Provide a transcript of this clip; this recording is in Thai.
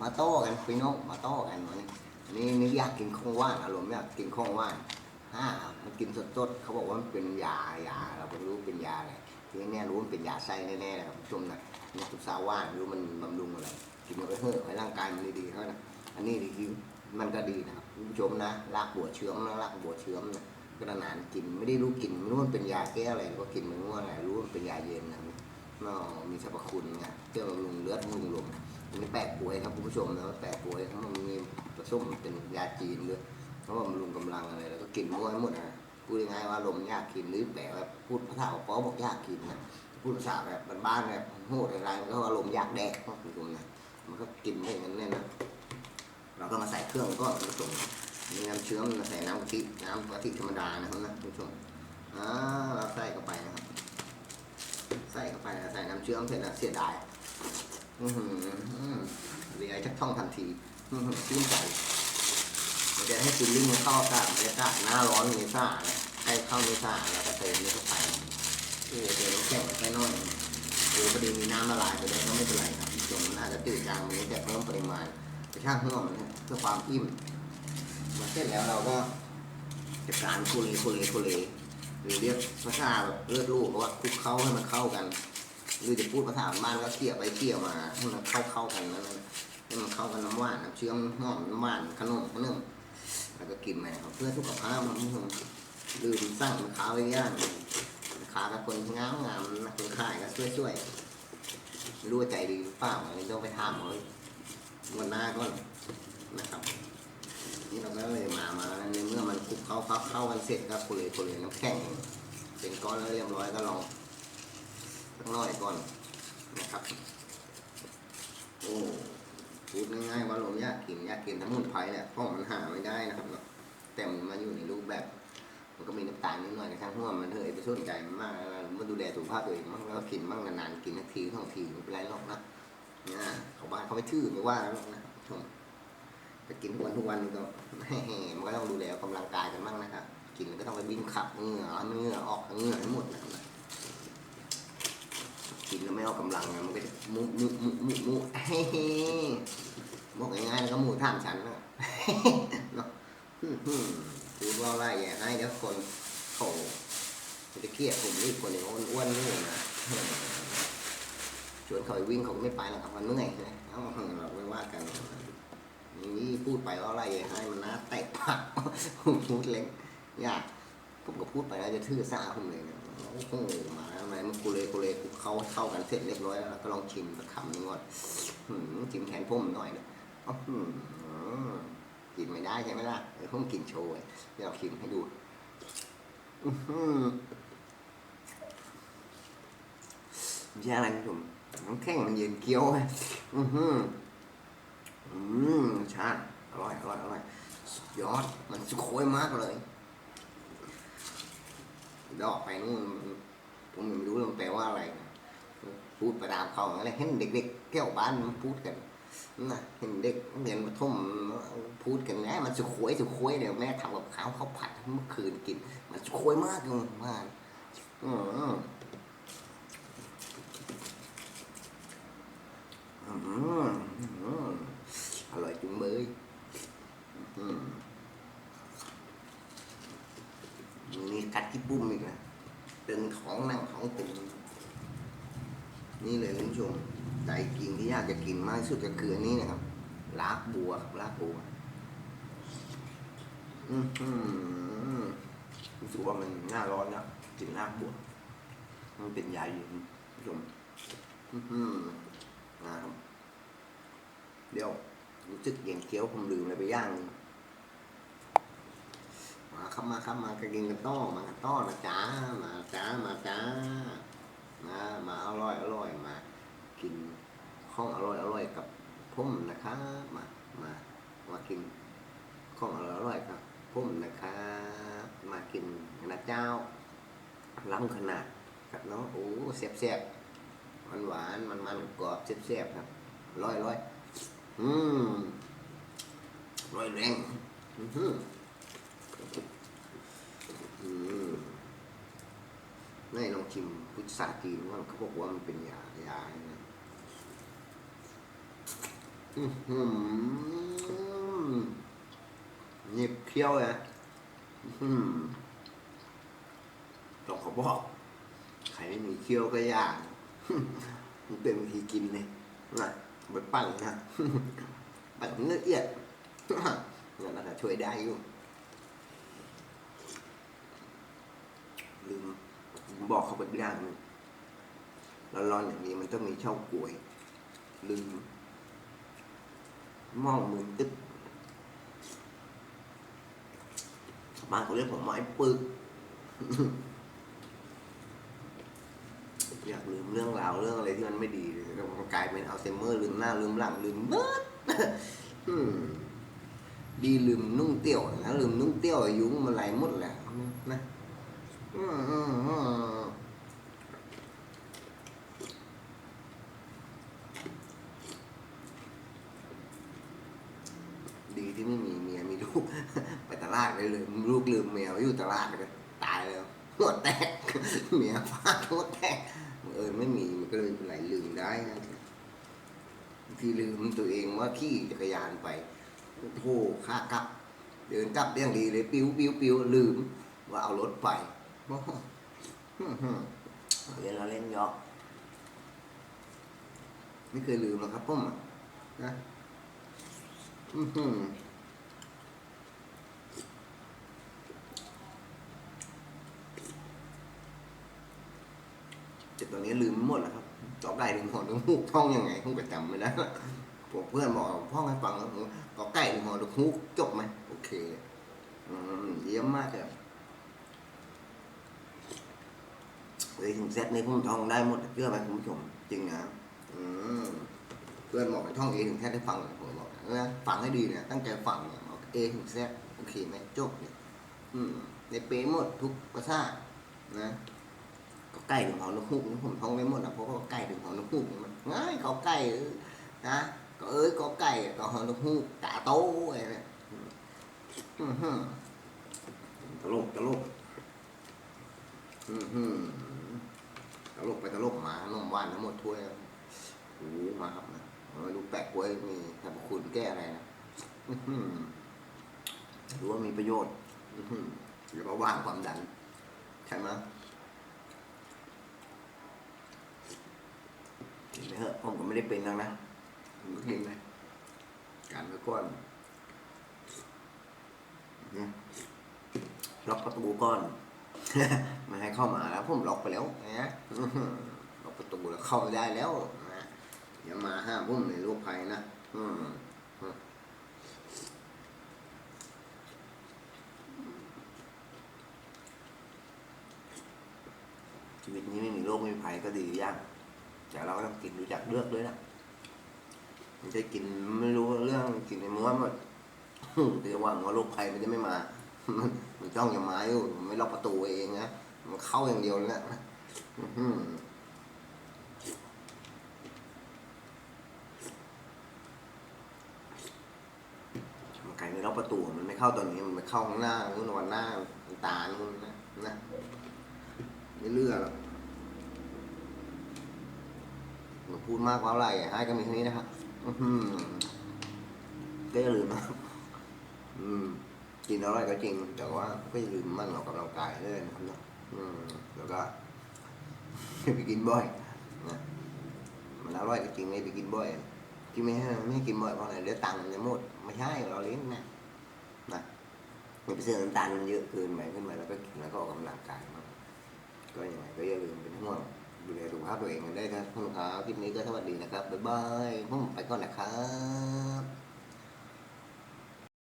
มาโต้กันพี่น้องมาโต้กันวันนี้นี่นี่อยากกินของว่านอารมณ์อยากกินของว่านห้ามันกินสดๆเขาบอกว่ามันเป็นยายาเราไม่รู้เป็นยาอะไรทีนี้เนี่ยรู้มันเป็นยาไส้แน่ๆนะครับผู้ชมนะนี่ทุกสาว่านรู้มันบำรุงอะไรกินไปเถอให้ร่างกายมันดีๆเขานะอันนี้ดีมันก็ดีนะครับคุณผู้ชมนะรากบัวเชื้อมนะรากบัวเชื้อมนะก็นานกินไม่ได้รู้กินไม่รู้มันเป็นยาแก้อะไรก็กินมันว่าอะไรรู้ว่ามันเป็นยาเย็นนะก็มีสรรพคุณไงเพื่อบำรุงเลือดบำรุงลม อันนี้แปะป่วยครับคุณผู้ชมนะแปะป่วยเขามันมีผสมเป็นยาจีนด้วยเพราะว่ามันรุงกำลังอะไรแล้วก็กินมั่วให้หมดนะพูดง่ายๆว่าลมยากกินหรือแปลว่าพูดภาษาของปอบอกยากกินนะพูดภาษาแบบบ้านๆแบบโหดอะไรมันก็ว่าลมยากแดกคุณผู้ชมนะมันก็กินไม่อย่างนั้นเลยนะเราก็มาใส่เครื่องก็คุณผู้ชมมีน้ำเชื้อมมาใส่น้ำกะทิน้ำกะทิธรรมดานะครับนะคุณผู้ชมอ่าเราใส่เข้าไปนะครับ ใส่เข้าไปใส่น้ำเชื่อมเสร็จแล้วเสียดาย อือหือเหลือจะท่องทันทีอือหือชื่นใจมันจะให้ฟิลลิ่งมันเข้ากับบรรยากาศหน้าร้อนเมษานะให้เข้าเมษาแล้วก็เติมนี่เข้าไปโอ้เดี๋ยวเราแข็งไปน่อยโอ้พอดีมีน้ำละลายไปเลยก็ไม่เป็นไรครับส่วนมันอาจจะจืดจางมันนี้แต่เพิ่มปริมาณไปช่างเพิ่มนะเพื่อความอิ่มมาเสร็จแล้วเราก็จัดการคุเลคุเลคุเลหรือเรียกภาษาแบบเลือดลูกเพราะว่าคลุกเข้าให้มันเข้ากัน หรือจะพูดภาษาบ้านก็เกี่ยไปเกี่ยมาให้มันเข้าเข้ากันนั่นนะให้มันเข้ากันน้ำหวานน้ำเชื่อมหอมน้ำหวานขนมขนมแล้วก็กินไปนะครับเพื่อสุขภาพมันลืมสร้างมันขาวไว้ย่างขากับคนงามงามๆนะคนขายก็ช่วยช่วยๆไม่รู้ว่าใจดีหรือเปล่าอันนี้ต้องไปถามเขาวันหน้าก่อนนะครับนี่เราก็เลยมามาในเมื่อมันคลุกเข้าเข้าเข้ากันเสร็จก็คุเลยคุเลยน้ำแข็งเป็นก้อนแล้วเรียบร้อยก็ลอง สักหน่อยก่อนนะครับโอ้พูดง่ายๆว่าเราอยากกินยากกินทั้งหมดไผ่แหละเพราะมันหาไม่ได้นะครับเนาะแต่มันมาอยู่ในรูปแบบ มันก็มีน้ำตาลนิดหน่อยในข้างหัวมันเถอะไปสนใจมันมากแล้วมันดูแลสุขภาพตัวเองมั่งแล้วก็กินมั่งนานๆกินนาทีสองทีไม่เป็นไรหรอกนะเนี่ยเขาบ้านเขาไม่ทื่อไม่ว่าหรอกนะชมแต่กินทุกวันทุกวันก็มันก็ต้องดูแลกำลังกายกันมั่งนะครับกินก็ต้องไปวิ่งขับเหงื่อเอาเหงื่อออกเหงื่อให้งหมดนะครับ กินแล้วไม่ออกกำลังมันก็จะมุมุมุมุมุเฮ้บอกง่ายๆแล้วก็หมูท่ามฉันนะเนาะฮึ่มพูดว่าอะไรอย่าให้เดี๋ยวคนโถจะเครียดผมนี่คนเดียวอ้วนๆนี่นะชวนเขาวิ่งเขาก็ไม่ไปหรอกครับมันเหนื่อยนะเอาเราไม่ว่ากันนี่พูดไปว่าอะไรอย่าให้มันนะแตกปากพูดเล็กยากผมก็พูดไปแล้วจะทื่อซาผมเลยนะโอ้โหมาำไมมันกูเลยกูเลยกูเขาเข้ากันเสร็จเรียบร้อยแล้วเราก็ลองชิมสักคำหนึงก่อนหืมชิมแทนพุ่มหน่อยนะอื้อหือกินไม่ได้ใช่ไหมล่ะเดี๋ยวพุ่มกินโชว์เดี๋ยวเราชิมให้ดูอื้อหือไม่ใช่อะไรคุณผู้ชมน้ำแข็งมันเย็นเกี๊ยวไงอือหืออืมชาติอร่อยอร่อยอร่อยสุดยอดมันสุดโคยมากเลยดอกไปนู่น ผมไม่รู้มันแปลว่าอะไร พูดประดามเขาอะไรเห็นเด็กๆแก้วบ้านมันพูดกันนะเห็นเด็กเรียนประถมพูดกันไงมันสุดโคยสุดโคยเดี๋ยวแม่ทำกับข้าวข้าวผัดเมื่อคืนกิน มันสุดโคยมากเลยมากอืมอืมอร่อยจุงเบยอืมมีกัดที่ปุ้มอีกนะ ตึงท้องนั่งท้องตึงนี่เลยคุณผู้ชมใจกินที่ยากจะกินมากที่สุดก็คืออันนี้นะครับลากบัวครับลากบัวอืมอืมรู้สึกว่ามันหน้าร้อนนะกินลากบัว มันเป็นยาอยู่คุณผู้ชมอืมนะครับเดี๋ยวรู้สึกเย็นเคี้ยวผมลืมอะไรไปย่างมา ครับมาครับมากระกินกันต้อมากันต้อนะจ้ามาจ้ามาจ้ามามาอร่อยอร่อยมา กินข้องอร่อยอร่อยกับพุ่มนะครับมามามากินข้องอร่อยอร่อยกับพุ่มนะครับมากินนะเจ้าล้ำขนาดครับเนาะโอ้แซ่บแซ่บหวานหวานมันมันกรอบแซ่บแซ่บครับร่อยร่อยอืมร้อยแรงอือหืออืม นี่ลองชิมพุทธศาสตร์จีนว่าเขาบอกว่ามันเป็นยายาเนะอื้อหือหยิบเคี้ยวนะอื้อหือต้องขอบอก ใครไม่มีเคี้ยวก็ยางมันเป็นวิธีกินเลยนะไปปั้นนะปั้นละเอียดนั่นน่ะช่วยได้อยู่ ลืมบอกเขาไปอย่างหนึงร้อนๆอย่างนี้มันต้องมีเช่ากลวย ลืมมองมือตึ๊บบ้านเขาเรียกผมไม้ปึกอยากลืมเรื่องราวเรื่องอะไรที่มันไม่ดีแล้วมันกลายเป็นอัลไซเมอร์ลืมหน้าลืมหลังลืมเบิดดีลืมนุ่งเตี้ยวนะลืมนุ่งเตี้ยวอายุมันไหลหมดแหละนะ ดีที่ไม่มีเมียมีลูก ไปตลาดไปเลยลูกลืมเมียไว้อยู่ตลาดเลยตายเลยหัวแตกเมียฟาดหัวแตกเออไม่มีมันก็เลยไหลลืมได้นะที่ลืมตัวเองว่าขี่จักรยานไปโธ่ค่ากลับ เดินกลับเรื่องดีเลยปิ้วปิ้วปิ้วลืมว่าเอารถไป โอ้โหฮึ่เล่นเราเล่นเยอะไม่เคยลืมหรอกครับผมอะนะอือหือแต่ตอนนี้ลืมหมดแล้วครับตอบได้ถึงหอถึงฮูกท่องยังไงผมก็จำไม่ได้ผมเพื่อนบอกท่องให้ฟังแล้วผมก็ใกล้ถึงหอถึงฮูกจบไหมโอเค อืมเยี่ยมมากเลย เลยถึงเซตนี้ผมท่องได้หมดเชื่อไหมคุณผู้ชมจริงนะอืมเพื่อนบอกให้ท่องเอถึงแซดให้ฟังผมบอกนะฟังให้ดีเนี่ยตั้งใจฟังเนี่ยบอกเอถึงแซดโอเคไหมจบเนี่ยอืมในเป๊ะหมดทุกภาษานะก็ใกล้ถึงหอนกฮูกผมท่องไม่หมดนะเพราะว่าใกล้ถึงหอนกฮูกมันง่ายเขาใกล้นะก็เอ้ยก็ใกล้ก็หอนกฮูกตาโตอะไรเนี่ยอือหือตลกตลกอือหือ ตลกไปตลกมานมหวานทั้งหมดถ้วยโอ้โหมาครับนะไม่รู้แปะกล้วยมีสรรพคุณแก้อะไรนะอื้อหือรู้ว่ามีประโยชน์อื้อหือวก็ว่างความดันใช่ไหมกินไปเถอะผมก็ไม่ได้เป็นแล้วนะผมก็กินไปกันไปก่อนเนี่ยล็อกประตูก่อน มาให้เข้ามาแล้วผมล็อกไปแล้วนะอื้อหือล็อกประตูแล้วเข้าไม่ได้แล้วนะอย่ามาห้ามผมในโรคภัยนะอืมชีวิตนี้ไม่มีโรคไม่มีภัยก็ดีอย่างแต่เราก็ต้องกินรู้จักเลือกด้วยนะไม่ใช่กินไม่รู้เรื่องกินในม้วนหมดแต่หวังว่าโรคภัยมันจะไม่มา มันจ้องจะมาอยู่มันไม่ล็อกประตูเองนะมันเข้าอย่างเดียวเลยนะมันไก่ไม่ล็อกประตูมันไม่เข้าตอนนี้มันไปเข้าข้างหน้านู่นวันหน้าตานู่นนะนะไม่เลือกหรอกหนูพูดมากเพราะอะไรให้ก็มีเท่านี้นะครับอื้อหือก็อย่าลืมนะอืม กินอร่อยก็จริง แต่ว่าก็อย่าลืมมั่นออกกำลังกายด้วยนะครับเนาะแล้วก็ไปกินบ่อยนะมันอร่อยก็จริงไม่ไปกินบ่อยที่ไม่ให้ไม่ให้กินบ่อยเพราะอะไรเดี๋ยวตังค์จะหมดไม่ใช่เราเลี้ยงนะนะมันไปซื้อน้ำตาลมันเยอะเกินไปขึ้นมาแล้วก็กินแล้วก็ออกกำลังกายมาก็ยังไงก็อย่าลืมเป็นห่วงดูแลสุขภาพตัวเองกันได้ครับคุณลูกค้าคลิปนี้ก็สวัสดีนะครับบ๊ายบายผมไปก่อนนะครับ